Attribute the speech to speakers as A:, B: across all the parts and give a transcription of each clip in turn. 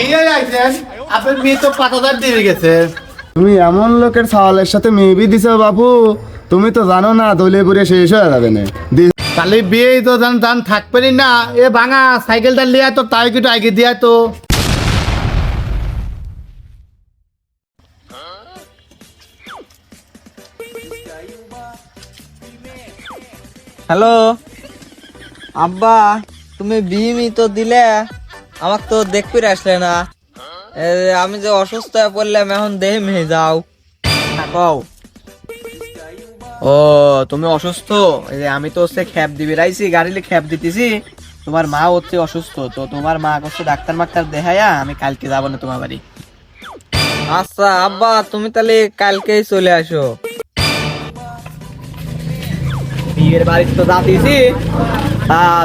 A: বিয়ে আইছেন আপনার মেয়ে তো পাতাদার দিয়ে গেছে।
B: তুমি এমন লোকের সাওয়ালের সাথে মেবি দিছো বাপু তুমি তো জানো না দলে পুরে শেষ হয়ে যাবে না।
A: তাহলে বিয়ে তো জান জান থাকবেনি না এ ভাঙা সাইকেলটা লিয়া তো তাই কিছু আগে দিয়া তো।
C: হ্যালো আব্বা তুমি বিমি তো দিলে? আমাকে তো দেখবি আসলে না। আমি যে অসুস্থ হয়ে পড়লাম এখন দেহে মেহে যাও। থাকও ও তুমি অসুস্থ? এই যে আমি তো হচ্ছে খ্যাপ দিবি রাইছি গাড়িলে খ্যাপ দিতেছি। তোমার মা হচ্ছে অসুস্থ তো তোমার মা হচ্ছে ডাক্তার মাক্তার দেখায়া আমি কালকে যাব না তোমার বাড়ি। আচ্ছা আব্বা তুমি তাহলে কালকেই চলে আসো। বিয়ের বাড়িতে তো যাতেছি। তা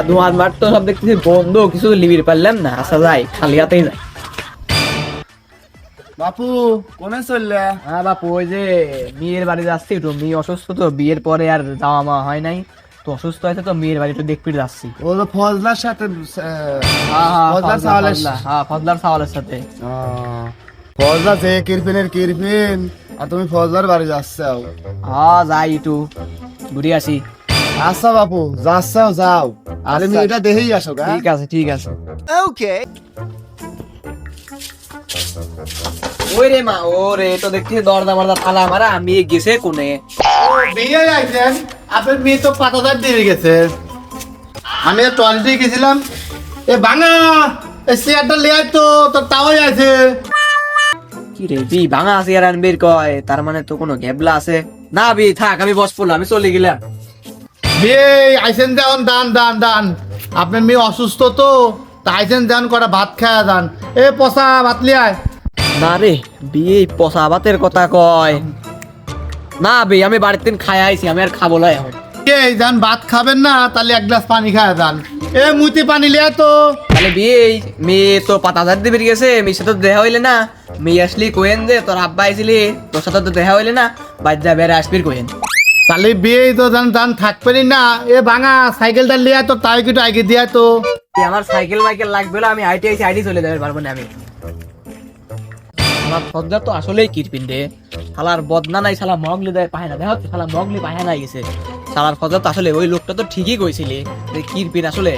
C: ধোঁয়ার মাঠ তো সব দেখতেছি বন্ধ কিছু লিবির পারলাম না আসা যায় খালি হাতেই যায়।
B: বাপু কোনে চললে?
C: হ্যাঁ বাপু ওই যে বিয়ের বাড়ি যাচ্ছি একটু মেয়ে অসুস্থ তো বিয়ের পরে আর যাওয়া মা হয় নাই। তো অসুস্থ হয়েছে তো মেয়ের বাড়ি একটু দেখতে যাচ্ছি।
B: ও তো ফজলার সাথে
C: হ্যাঁ হ্যাঁ
B: ফজলার
C: ফজলা-
B: সাওয়ালের
C: হ্যাঁ ফজলার সাওয়ালের সাথে।
B: আহ, ফজলা যে কিরপিনের কিরপিন আর তুমি ফজলার বাড়ি যাচ্ছাও
C: হ্যাঁ যাই একটু ঘুরে আসি।
B: আচ্ছা বাপু যাচ্ছাও যাও। আরে
C: আচ্ছা।
B: মেয়েটা দেখেই আসো
C: ঠিক আছে ঠিক আছে। ওই রে মা ও রে তো দেখছি দরজা মরজা তালা মারা আমি গেছে কোনে?
A: বিয়ে আইছেন? আপনার মেয়ে তো পাতাদার দিয়ে গেছে। আমি টয়লেটে গেছিলাম। এ ভাঙা এ চেয়ারটা লিয়া তো তোর তাওয়াই আছে।
C: কি রে বি ভাঙা আছে আনবির কয় তার মানে তো কোনো ঘেবলা আছে। না বি থাক আমি বস পড়লাম আমি চলে গেলাম।
A: বিয়ে আইছেন যেমন দান দান দান। আপনার মেয়ে অসুস্থ তো তা আইছেন যেমন কটা ভাত খায়া দান এ পচা ভাত লিয়ায়
C: না রে বিয়ে পচা ভাতের কথা কয়। না বে আমি বাড়ির দিন খাই আইছি আমি আর খাব না এখন।
A: এই যান ভাত খাবেন না তাহলে এক গ্লাস পানি খায়া দান এ মুতি পানি লিয়া তো।
C: তাহলে বিয়ে মেয়ে তো পাতা ধার বেরিয়ে গেছে মেয়ের সাথে দেখা হইলে না। মেয়ে আসলি কোয়েন যে তোর আব্বা আইছিলি তোর সাথে তো দেখা হইলে না বাইর যা বেড়ে আসবির কোয়েন
A: তাহলে বিয়ে তো যান যান থাকবেনি না। এ ভাঙা সাইকেলটা লিয়া তো তাই কিছু আগে দিয়া তো?
C: আমার সাইকেল মাইকেল লাগবে না আমি আইটি আইসি আইটি চলে যাবে পারব না আমি। আমার সজ্জা তো আসলেই কিরপিন রে। শালার বদনা নাই শালা মগলি দেয় পায় না। দেখা শালা মগলি পায় না গেছে। শালার ফজা তো আসলে ওই লোকটা তো ঠিকই কইছিলি যে কিরপিন আসলে।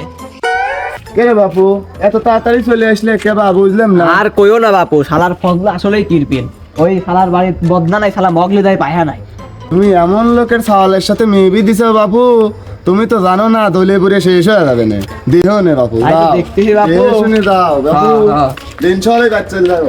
B: কে রে বাপু? এত তাড়াতাড়ি চলে আসলে কে বা বুঝলাম না।
C: আর কইও না বাপু শালার ফজলা আসলেই কিরপিন ওই শালার বাড়ির বদনা নাই শালা মগলি দেয় পায় নাই।
B: তুমি এমন লোকের সাওয়ালের সাথে মেবি দিছো বাপু। তুমি তো জানো না দলে পুরে শেষ হয়ে যাবে না। দেহ নে বাপু দেখতে
C: দেখতেছি বাপু।
B: শুনে দাও বাপু। দিন চলে কাজ চলে যাও